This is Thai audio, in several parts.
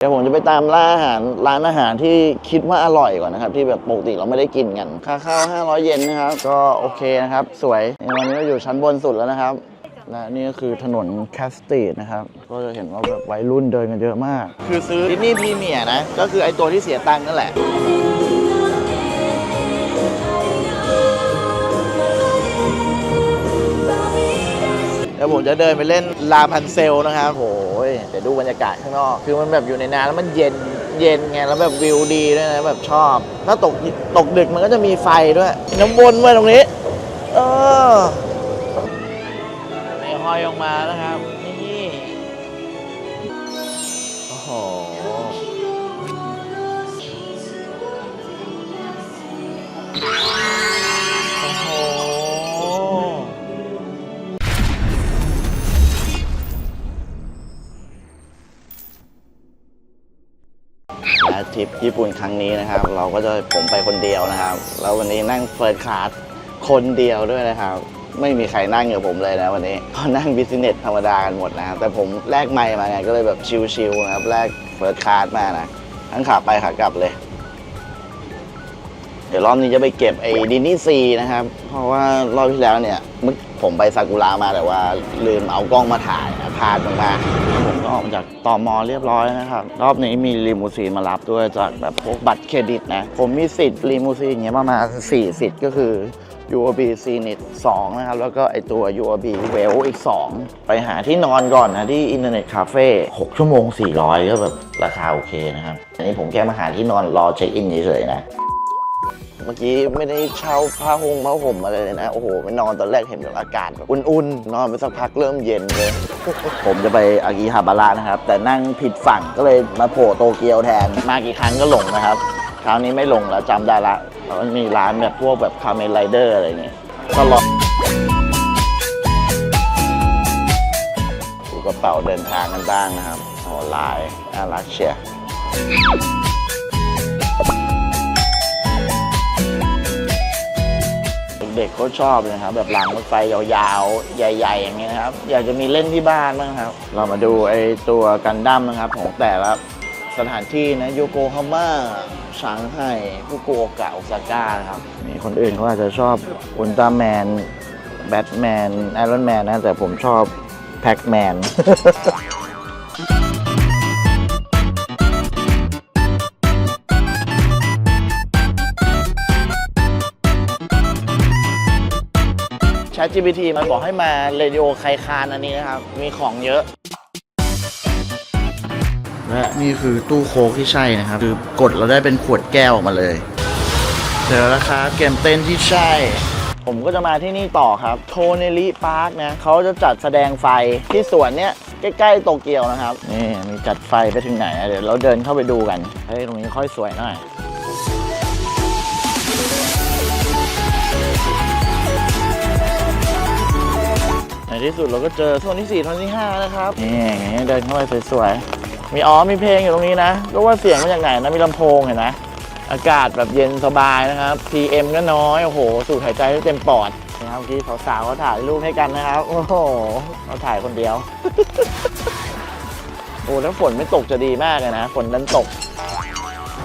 เดี๋ยวผมจะไปตามล่าอาหารร้านอาหารที่คิดว่าอร่อยก่อนนะครับ ที่แบบปกติเราไม่ได้กินกัน ค่าข้าว 500 เยนนะครับ ก็โอเคนะครับ สวยวันนี้เราอยู่ชั้นบนสุดแล้วนะครับ และนี่ก็คือถนนแคสตีดนะครับ ก็จะเห็นว่าแบบวัยรุ่นเดินกันเยอะมาก คือซื้อดิสนีย์พรีเมียร์นะ ก็คือไอตัวที่เสียตังค์นั่นแหละ ดี๋ยวผมจะเดินไปเล่นลาพันเซลนะครับโอ้ยเดี๋ยวดูบรรยากาศข้างนอก คือมันแบบอยู่ในน้ำแล้วมันเย็นเย็นไงแล้วแบบวิวดีด้วยนะแบบชอบ ถ้าตกตกดึกมันก็จะมีไฟด้วย น้ำวนไว้ตรงนี้ เออนี่ห้อยออกมานะครับนี่โอ้โห ริปญี่ปุ่นครั้งนี้นะครับ เราก็จะผมไปคนเดียวนะครับ แล้ววันนี้นั่งเฟิร์สคลาสคนเดียวด้วยนะครับ ไม่มีใครนั่งกับผมเลยนะวันนี้ก็นั่งบิสเนสธรรมดากันหมดนะครับแต่ผมแลกไม่มาไงก็เลยแบบชิลๆนะครับแลกเฟิร์สคลาสมานะทั้งขาไปขากลับเลย เดี๋ยวรอบนี้จะไปเก็บไอ้ดินนี่ซีนะครับ เพราะว่ารอบที่แล้วเนี่ยเมื่อผมไปซากุระมาแต่ว่าลืมเอากล้องมาถ่ายพลาดลงมาแล้วผมก็ออกมาจากตอมอเรียบร้อยนะครับ รอบนี้มีลิมูซีนมารับด้วยจากแบบพวกบัตรเครดิตนะ ผมมีสิทธิ์ลิมูซีนอย่างเงี้ยประมาณ4สิทธิ์ก็คือ UOB c n i t 2นะครับ แล้วก็ไอตัว UOB w e l l อีก 2 ไปหาที่นอนก่อนนะ ที่อินเทอร์เน็ตคาเฟ่6ชั่วโมง 400 ก็แบบราคาโอเคนะครับ อันนี้ผมแค่มาหาที่นอนรอเช็คอินเฉยๆนะ เมื่อกี้ไม่ได้เช่าผ้าห่มผ้าห่มอะไรเลยนะ โอ้โหไปนอนตอนแรกเห็นแบบอากาศแบบอุ่นๆ นอนไปสักพักเริ่มเย็นเลย ผมจะไปอากิฮาบาระนะครับ แต่นั่งผิดฝั่งก็เลยมาโผล่โตเกียวแทน มากี่ครั้งก็หลงนะครับ คราวนี้ไม่หลงแล้วจำได้ละมันมีร้านแบบพวกแบบคาเมนไรเดอร์อะไรเงี้ยก็รอดูกระเป๋าเดินทางกันบ้างนะครับโอ้ลายน่ารักเชียร์ เด็กๆเขาชอบเลยนะครับ แบบรางรถไฟยาวๆ ใหญ่ ๆ อย่างเงี้ยนะครับ อยากจะมีเล่นที่บ้านบ้างครับ เรามาดูไอ้ตัวกันดั้มนะครับ ของแต่ละสถานที่นะโยโกฮาม่าชางไห่ฟุกุโอกะโอซาก้านะครับนี่คนอื่นเขาอาจจะชอบอุลตร้าแมนแบทแมนไอรอนแมนนะแต่ผมชอบแพ็กแมน ChatGPT มันบอกให้มาเรดิโอไคคานอันนี้นะครับ มีของเยอะ และนี่คือตู้โค้กที่ใช่นะครับ คือกดเราได้เป็นขวดแก้วออกมาเลยเดี๋ยวราคาเกมเต้นที่ใช่ ผมก็จะมาที่นี่ต่อครับ โทเนลิพาร์คนะเขาจะจัดแสดงไฟที่สวนเนี้ยใกล้ๆโตเกียวนะครับ นี่มีจัดไฟไปถึงไหนอะเดี๋ยวเราเดินเข้าไปดูกัน เฮ้ย ตรงนี้ค่อยสวยหน่อย ในที่สุดเราก็เจอโซนที่ 4 โซนที่ 5 นะครับนี่อย่างนี้เดินเข้าไปสวยๆ มีอ๋อมีเพลงอยู่ตรงนี้นะก็ว่าเสียงมาจากไหนนะ มีลำโพงเห็นไหมอากาศแบบเย็นสบายนะครับ PM ก็น้อย โอ้โห สูดหายใจได้เต็มปอดนะครับเมื่อกี้สาวๆเขาถ่ายรูปให้กันนะครับ โอ้โหเราถ่ายคนเดียว โอ้แล้วฝนไม่ตกจะดีมากเลยนะ ฝนดันตก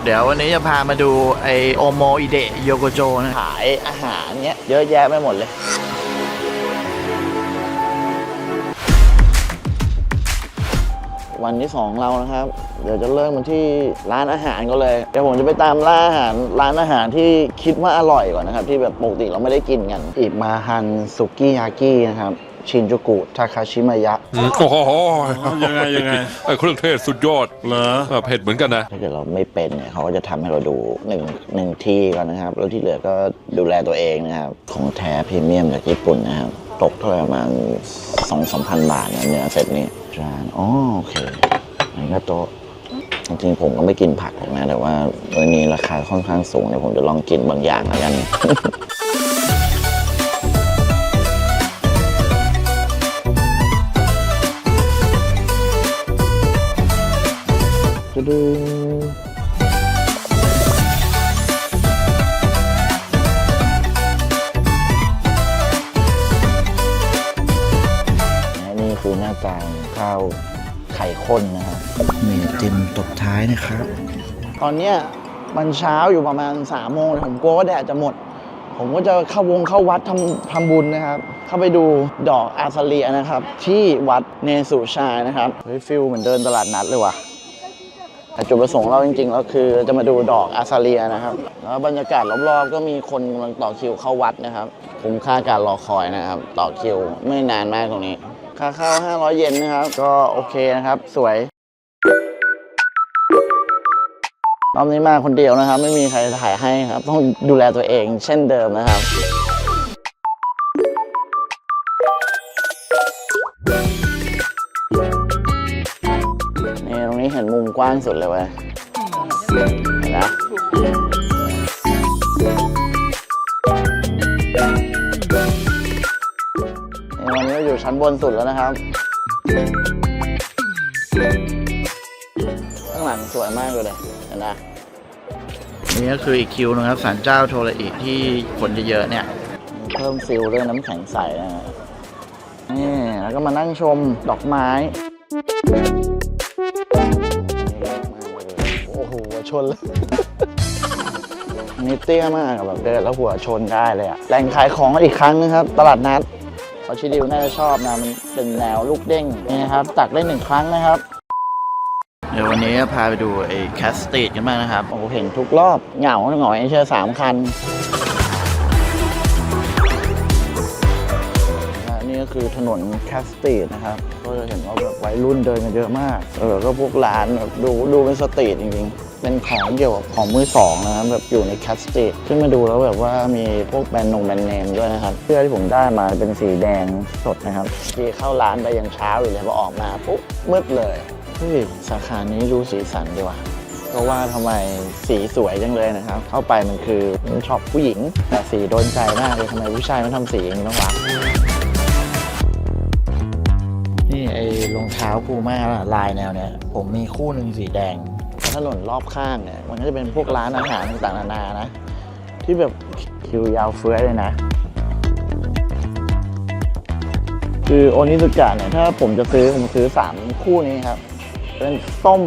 เดี๋ยววันนี้จะพามาดูไอโอโมอิเดะโยโกโจนะขายอาหารเนี้ยเยอะแยะไปหมดเลย วันที่สองเรานะครับ เดี๋ยวจะเริ่มกันที่ร้านอาหารก็เลย เดี๋ยวผมจะไปตามล่าอาหารร้านอาหารที่คิดว่าอร่อยก่อนนะครับ ที่แบบปกติเราไม่ได้กินกันอิมาฮันสุกิยากินะครับ ชินจูกุทาคาชิมายะอืมโอ้โหยังไงยังไงไอ้เครื่องเทศสุดยอดเหรอเออเผ็ดเหมือนกันนะ ถ้าเกิดเราไม่เป็นเนี่ยเขาก็จะทำให้เราดูหนึ่งหนึ่งที่ก่อนนะครับ แล้วที่เหลือก็ดูแลตัวเองนะครับ ของแท้พรีเมียมจากญี่ปุ่นนะครับ ตกเท่าไหร่ประมาณสองสามพันบาทนะเนื้อเซตนี้จานอ๋อโอเคอันนี้ก็โต๊ะจริงๆผมก็ไม่กินผักหรอกนะ แต่ว่าวันนี้ราคาค่อนข้างสูงเดี๋ยวผมจะลองกินบางอย่างแล้วกันจะดึงายนะครับ ตอนเนี้ยมันเช้าอยู่ประมาณ3ามโมงผมกลัวว่าแดดจะหมด ผมก็จะเข้าวงเข้าวัดทำทำบุญนะครับ เข้าไปดูดอกอาซาเลียนะครับ ที่วัดเนสุชานะครับเฮ้ยฟิลเหมือนเดินตลาดนัดเลยว่ะแต่จุดประสงค์เราจริงๆ แล้วคือจะมาดูดอกอาซาเลียนะครับ แล้วบรรยากาศรอบๆ ก็มีคนกำลังต่อคิวเข้าวัดนะครับคุ้มค่าการรอคอยนะครับ ต่อคิวไม่นานมากตรงนี้ ค่าเข้า 500 เยนนะครับ ก็โอเคนะครับ สวย รอบนี้มาคนเดียวนะครับ ไม่มีใครถ่ายให้ครับ ต้องดูแลตัวเองเช่นเดิมนะครับนี่ตรงนี้เห็นมุมกว้างสุดเลยเว้ยเห็นะนี่วันนี้เราอยู่ชั้นบนสุดแล้วนะครับข้างหลังสวยมากเลย นนะนี่ก็คืออีกคิวนะครับศาลเจ้าโทรอีกที่คนเยอะๆเนี่ย เพิ่มฟิลด้วยน้ำแข็งใสนะฮะนี่แล้วก็มานั่งชมดอกไม้โอ้โหหัวชนเลยอันนี่เตี้ยมากอะแบบเดินแล้วหัวชนได้เลยอะแหล่งขายของอีกครั้งนะครับ ตลาดนัดพอชิดิวน่าจะชอบนะ มันเป็นแนวลูกเด้งนี่นะครับ ตักได้หนึ่งครั้งนะครับ เดี๋ยววันนี้พาไปดูไอ้แคสตีดกันบ้างนะครับ โอ้โหเห็นทุกรอบ เหงาหน่อยเชื่อสามคันและนี่ก็คือถนนแคสตรีทนะครับ ก็จะเห็นว่าแบบวัยรุ่นเดินกันเยอะมาก เออ ก็พวกร้านแบบดูดูเป็นสตรีทจริงๆ เป็นของเกี่ยวกับของมือสองนะครับแบบอยู่ในแคสตรีทซึ่งมาดูแล้วแบบว่ามีพวกแบรนด์นงแบรนด์เนมด้วยนะครับเสื้อที่ผมได้มาเป็นสีแดงสดนะครับที่เข้าร้านไปยังเช้าอยู่เลยพอออกมาปุ๊บมืดเลย ฮ้ยสาขานี้ดูสีสันดีว่ะก็ว่าทำไมสีสวยจังเลยนะครับ เข้าไปมันคือช็อปผู้หญิง แต่สีโดนใจมากเลยทำไมผู้ชายไม่ทำสีอย่างนี้บ้างวะนี่ไอ้รองเท้าพูม่าลายแนวเนี้ยผมมีคู่หนึ่งสีแดงถนนรอบข้างเนี่ยมันก็จะเป็นพวกร้านอาหารต่างๆนานานะ ที่แบบคิวยาวเฟื้อยเลยนะ คือโอนิสุกะเนี่ยถ้าผมจะซื้อผมซื้อ 3 คู่นี้ครับ เป็นส้ม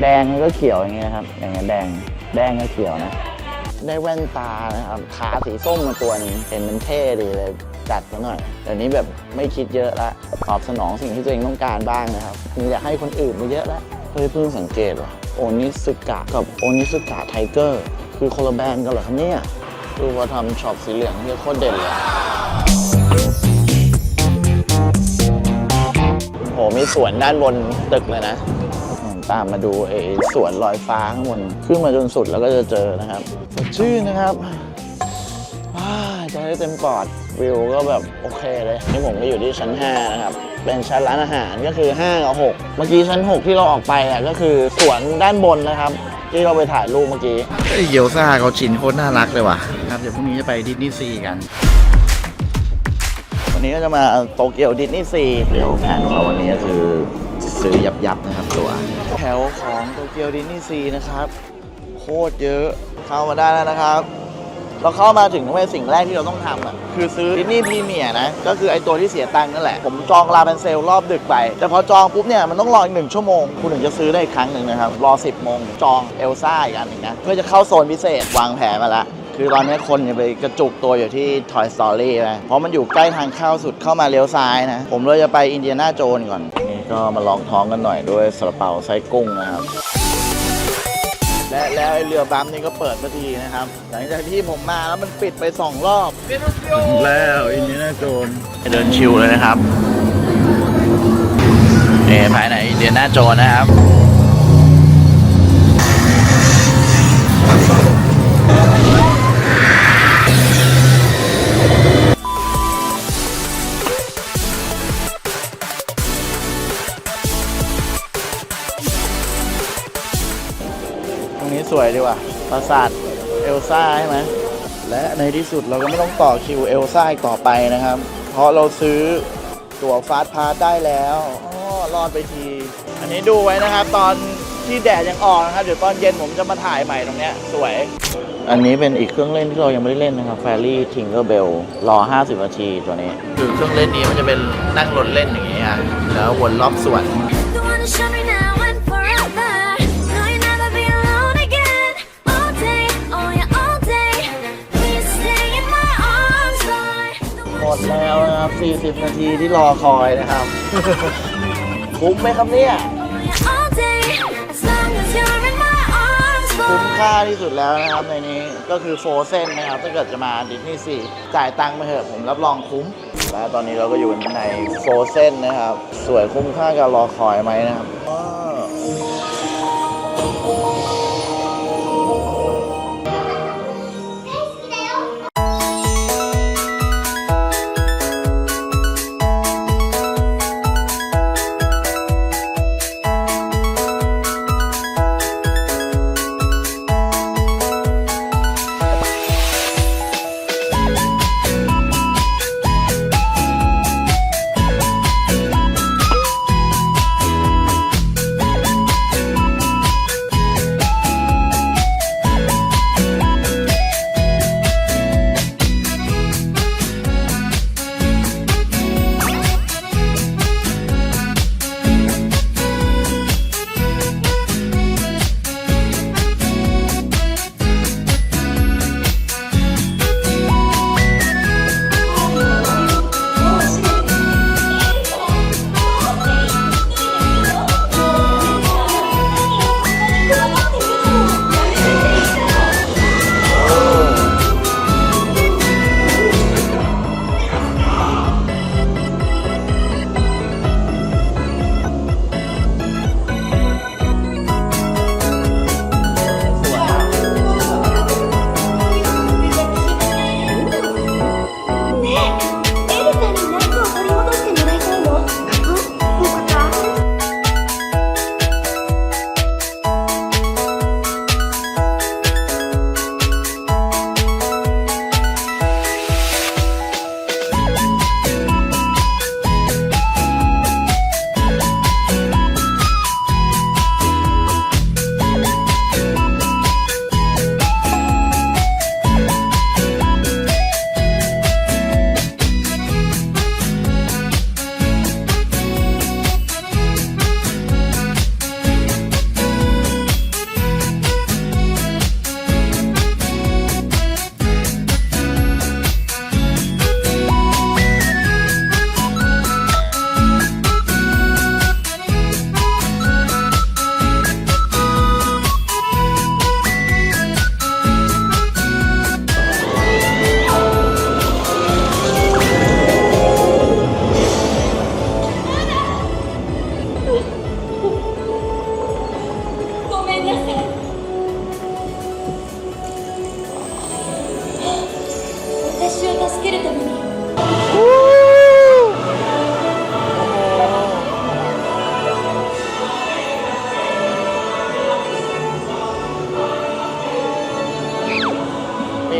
แดงก็เขียวอย่างเงี้ยครับ อย่างเงี้ยแดง แดงก็เขียวนะ ได้แว่นตานะครับ ขาสีส้มมาตัวหนึงเห็นมันเท่ดีเลย จัดซะหน่อย แต่นี้แบบไม่คิดเยอะละตอบสนองสิ่งที่ตัวเองต้องการบ้างนะครับคือยากให้คนอื่นไปเยอะแล้วเฮ้ยเพิ่งสังเกตว่ะโอนิสุกะกับโอนิสุกะไทเกอร์คือคนละแบรนด์กันเหรอครับเนี่ยดูว่าทำช็อปสีเหลืองเนี่โคตรเด่นเลย โหมีสวนด้านบนตึกเลยนะ ตามมาดูไอ้สวนลอยฟ้าข้างบนขึ้นมาจนสุดแล้วก็จะเจอนะครับสดชื่นนะครับว้าใจได้เต็มปอดวิวก็แบบโอเคเลยนี่ผมก็อยู่ที่ชั้น 5 นะครับ เป็นชั้นร้านอาหารก็คือ5กับ6เมื่อกี้ชั้น 6 ที่เราออกไปอะก็คือสวนด้านบนนะครับ ที่เราไปถ่ายรูปเมื่อกี้เกียวซ่าเขาชิ้นโคตรน่ารักเลยว่ะครับเดี๋ยวพรุ่งนี้จะไปดิสนีย์ซีกัน วันนี้ก็จะมาโตเกียวดิสนีย์ซีเดี๋ยวแผนของเราวันนี้ก็คือซื้อยับยับๆนะครับตัว แถวของโตเกียวดิสนีย์ซีนะครับโคตรเยอะเข้ามาได้แล้วนะครับ เราเข้ามาถึงว้ยสิ่งแรกที่เราต้องทำอะคือซื้อดิสนีย์พรีเมียร์นะ ก็คือไอตัวที่เสียตังค์นั่นแหละ ผมจองลาเปนเซลรอบดึกไป แต่พอจองปุ๊บเนี่ย มันต้องรออีกหนึ่งชั่วโมง คุณถึงจะซื้อได้อีกครั้งหนึ่งนะครับ รอ 10โมงจองเอลซ่าอีกอันหนึ่งนะ เพื่อจะเข้าโซนพิเศษวางแผนมาละ คือตอนนี้คนเนี่ยไปกระจุกตัวอยู่ที่ Toy Story นะเพราะมันอยู่ใกล้ทางเข้าสุดเข้ามาเลี้ยวซ้ายนะ ผมเลยจะไปอินเดียนาโจนก่อน นี่ก็มาลองท้องกันหน่อยด้วยซาลาเปาไส้กุ้งนะครับ และแล้วไอ้เรือบัมนี่ก็เปิดสักทีนะครับ หลังจากที่ผมมาแล้วมันปิดไปสองรอบแล้วอินเดียนาโจนเดินชิวเลยนะครับนี่ภายในอินเดียนาโจนนะครับ สวยดีว่ะปราสาทเอลซ่าใช่ไหมและในที่สุดเราก็ไม่ต้องต่อคิวเอลซ่าอีกต่อไปนะครับ เพราะเราซื้อตั๋วฟาสต์พาสได้แล้วอ๋อรอดไปที อันนี้ดูไว้นะครับ ตอนที่แดดยังออกนะครับ เดี๋ยวตอนเย็นผมจะมาถ่ายใหม่ตรงเนี้ยสวย อันนี้เป็นอีกเครื่องเล่นที่เรายังไม่ได้เล่นนะครับ f a i r y Tinkerbell รอ 50 นาทีตัวนี้ คือเครื่องเล่นนี้มันจะเป็นนั่งรถเล่นอย่างงี้ฮะแล้ววนรอบสวน 10นาทีที่รอคอยนะครับ คุ้มไหมครับเนี่ย คุ้มค่าที่สุดแล้วนะครับในนี้ก็คือโฟเซนนะครับ ถ้าเกิดจะมาดิสนีย์ซีจ่ายตังค์ไปเถอะผมรับรองคุ้ม และตอนนี้เราก็อยู่ในโฟเซนนะครับ สวยคุ้มค่ากับรอคอยไหมนะครับ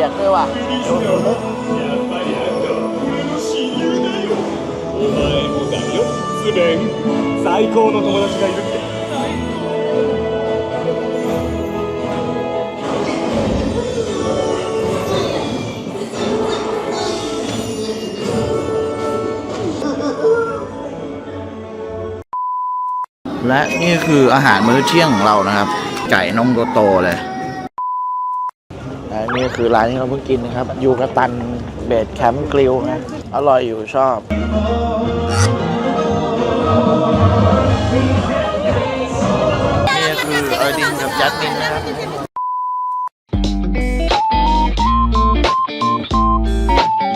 กด้วยว่ะ お前もだよスレン最高の友達がいるって และนี่คืออาหารมื้อเที่ยงของเรานะครับ ไก่นมโตๆเลย และนี่ คือร้านที่เราเพิ่งกินนะครับ ยูกาตันเบดแคมป์กริลนะอร่อยอยู่ชอบนี่คือออดินกับจัสมินนะครับ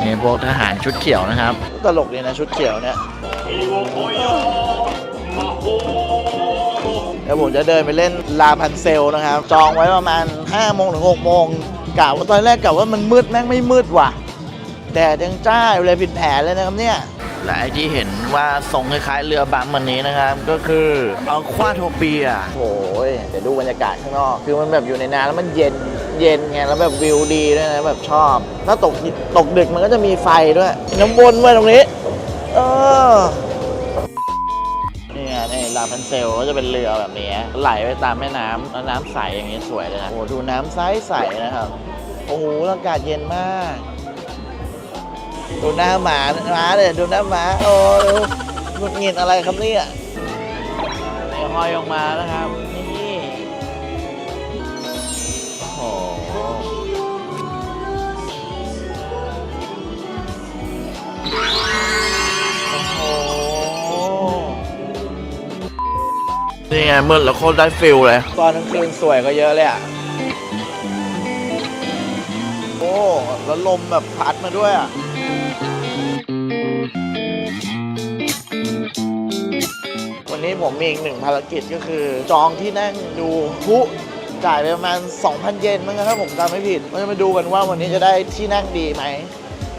นี่พวกทหารชุดเขียวนะครับ ตลกดีนะชุดเขียวเนี่ยเดี๋ยวผมจะเดินไปเล่นลาพันเซลนะครับ จองไว้ประมาณ5โมงถึง6โมง กะว่าตอนแรกกะว่ามันมืดแม่งไม่มืดว่ะแดดยังจ้าอยู่เลยผิดแผนเลยนะครับเนี่ย และไอที่เห็นว่าทรงคล้ายๆเรือบัมวันนี้นะครับ ก็คืออัลควาโทเปียโอ้ยเดี๋ยวดูบรรยากาศข้างนอก คือมันแบบอยู่ในน้ำแล้วมันเย็นเย็นไงแล้วแบบวิวดีด้วยนะแบบชอบ ถ้าตกตกดึกมันก็จะมีไฟด้วยมีน้ำวนไว้ตรงนี้ เออนี่ไงนี่ลาพันเซลก็จะเป็นเรือแบบนี้ไหลไปตามแม่น้ำแล้วน้ำใสอย่างนี้สวยเลยนะโอ้โหดูน้ำใสใสๆนะครับ โอ้โหอากาศเย็นมาก ดูหน้าหมาหมาเลยดูหน้าหมาโอ้ดูหงุดหงิดอะไรครับเนี่ยนี่ห้อยออกมานะครับ นี่ไงมืดแล้วโคตรได้ฟิลเลย ตอนกลางคืนสวยก็เยอะเลยอะ โอ้ แล้วลมแบบพัดมาด้วยอะ วันนี้ผมมีอีกหนึ่งภารกิจก็คือ จองที่นั่งดูพลุจ่ายไปประมาณ 2,000 เยนมั้งครับถ้าผมจำไม่ผิดเราจะมาดูกันว่าวันนี้จะได้ที่นั่งดีไหม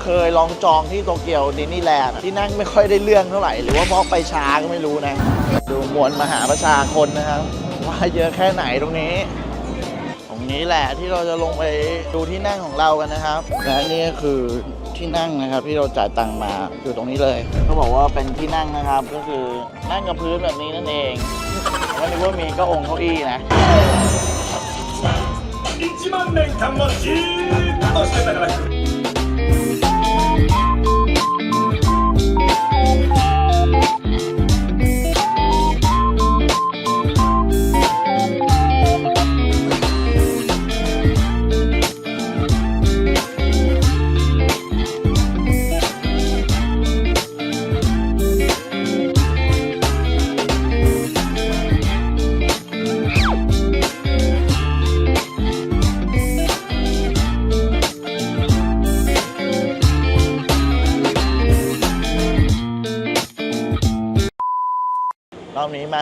เคยลองจองที่โตเกียวดิสนีย์แลนด์อะที่นั่งไม่ค่อยได้เรื่องเท่าไหร่ หรือว่าเพราะไปช้าก็ไม่รู้นะ ดูมวลมหาประชาชนนะครับ ว่าเยอะแค่ไหนตรงนี้ ตรงนี้แหละที่เราจะลงไปดูที่นั่งของเรากันนะครับ และนี่ก็คือที่นั่งนะครับที่เราจ่ายตังค์มาอยู่ตรงนี้เลยเขาบอกว่าเป็นที่นั่งนะครับ ก็คือนั่งกับพื้นแบบนี้นั่นเองไม่นึกว่ามีเก็องค์เก้าอี้นะ 1万年間もじーっとしてたから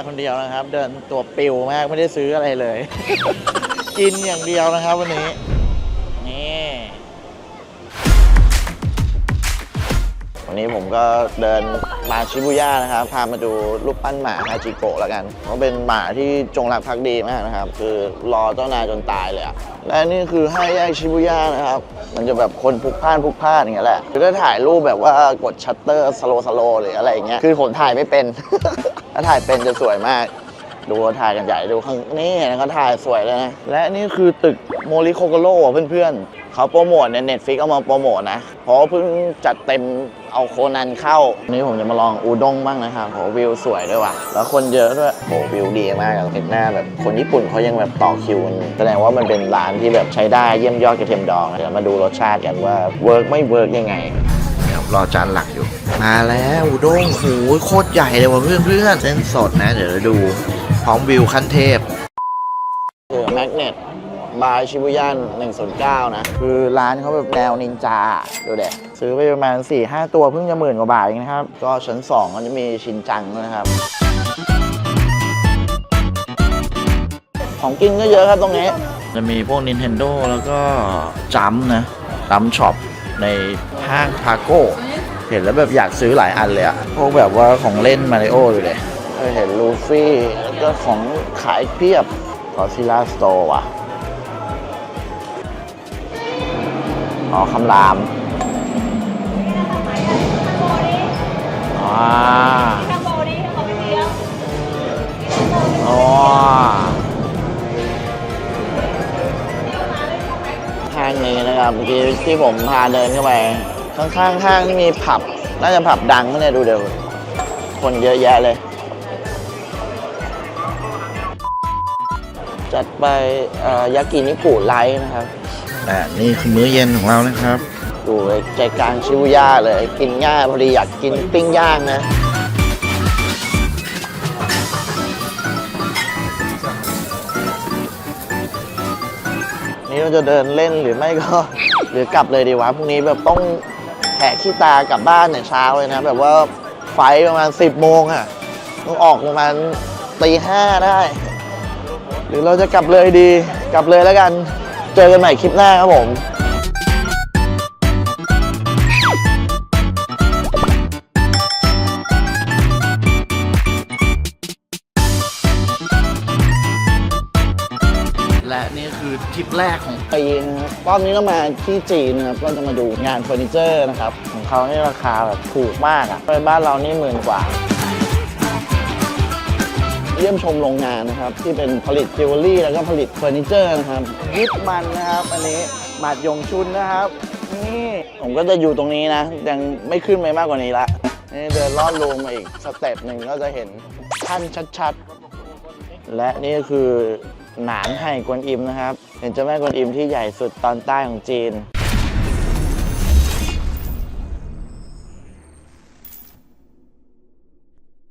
คนเดียวนะครับ เดินตัวปิวมากไม่ได้ซื้ออะไรเลย กินอย่างเดียวนะครับวันนี้ นี่วันนี้ผมก็เดิน มาชิบุย่านะครับ พามาดูรูปปั้นหมาฮาจิโกะแล้วกันเขาเป็นหมาที่จงรักภักดีมากนะครับ คือรอเจ้านายจนตายเลยอะและนี่คือห้าแยกชิบุย่านะครับ มันจะแบบคนพลุกพล่านพลุกพล่านอย่างเงี้ยแหละคือถ้าถ่ายรูปแบบว่ากดชัตเตอร์สโลสโลหรืออะไรอย่างเงี้ย คือผมถ่ายไม่เป็น ถ้าถ่ายเป็นจะสวยมาก ดูเขาถ่ายกันใหญ่ดูข้างนี่เห็นเขาถ่ายสวยเลยนะและนี่คือตึกโมริโคโกโร่เพื่อนๆเขาโปรโมทในเน็ตฟิกเอามาโปรโมทนะเพราะว่าเพิ่งจัดเต็มเอาโคนันเข้าวันนี้ผมจะมาลองอูด้งบ้างนะครับโหวิวสวยด้วยว่ะแล้วคนเยอะด้วยโหวิวดีมากเห็นหน้าแบบคนญี่ปุ่นเขายังแบบต่อคิวกันแสดงว่ามันเป็นร้านที่แบบใช้ได้เยี่ยมยอดกระเทียมดองนะเดี๋ยวมาดูรสชาติกันว่าเวิร์กไม่เวิร์กยังไงเดี๋ยวรอจานหลักอยู่ มาแล้วอุด้งโหโคตรใหญ่เลยว่ะเพื่อนเพื่อนๆเส้นสดนะ เดี๋ยวเราดู พร้อมวิวขั้นเทพคือแมกเนตบายชิบุย่าน109 นะ คือร้านเขาแบบแนวนินจา ดูเด็ซื้อไปประมาณ 4-5 ตัวเพิ่งจะหมื่นกว่าบาทเองนะครับ ก็ชั้น 2 ก็จะมีชินจังด้วยนะครับ ของกินก็เยอะครับตรงนี้ จะมีพวก Nintendo แล้วก็จัมป์นะจัมป์ช็อปในห้างทาโก้เห็นแล้วแบบอยากซื้อหลายอันเลยอะพวกแบบว่าของเล่นมาริโออยู่เลยเออเห็นลูฟี่แล้ว ก็ของขายเพียบขอซิล่าสโตร์ว่ะ อ๋อคำรามอ๋ออ๋อห้างนี้นะครับเมื่อกี้ที่ผมพาเดินเข้าไป ข้างๆห้างนี่มีผับ น่าจะผับดังเนี่ยดูเดี๋ยว คนเยอะแยะเลย จัดไปเอ่อยากินิกุไลท์นะครับอ่านี่คือมื้อเย็นของเรานะครับดูเลยใจกลางชิวย่าเลย กินง่ายพอดีอยากกินปิ้งย่างนะนี่เราจะเดินเล่นหรือไม่ก็ หรือกลับเลยดีวะพรุ่งนี้แบบต้องแหกขี้ตากลับบ้านเนี่ยเช้าเลยนะ แบบว่าไฟประมาณ 10 โมงอะต้องออกประมาณตีห้าได้ หรือเราจะกลับเลยดี กลับเลยแล้วกัน เจอกันใหม่คลิปหน้าครับผมและนี่คือทริปแรกของปีนะครับรอบนี้เรามาที่จีนนะครับก็จะมาดูงานเฟอร์นิเจอร์นะครับ ของเขานี่ราคาแบบถูกมากอะ่ะไปบ้านเรานี่หมื่นกว่า เยี่ยมชมโรงงานนะครับ ที่เป็นผลิตจิวเวลรี่แล้วก็ผลิตเฟอร์นิเจอร์นะครับยิปมันนะครับ อันนี้หมาดยงชุนนะครับ นี่ผมก็จะอยู่ตรงนี้นะ ยังไม่ขึ้นไปมากกว่านี้ละนี่เดินลอดรูมมาอีกสเต็ปหนึ่งก็จะเห็นท่านชัดๆ และนี่ก็คือหนานไห่กวนอิมนะครับ เป็นเจ้าแม่กวนอิมที่ใหญ่สุดตอนใต้ของจีน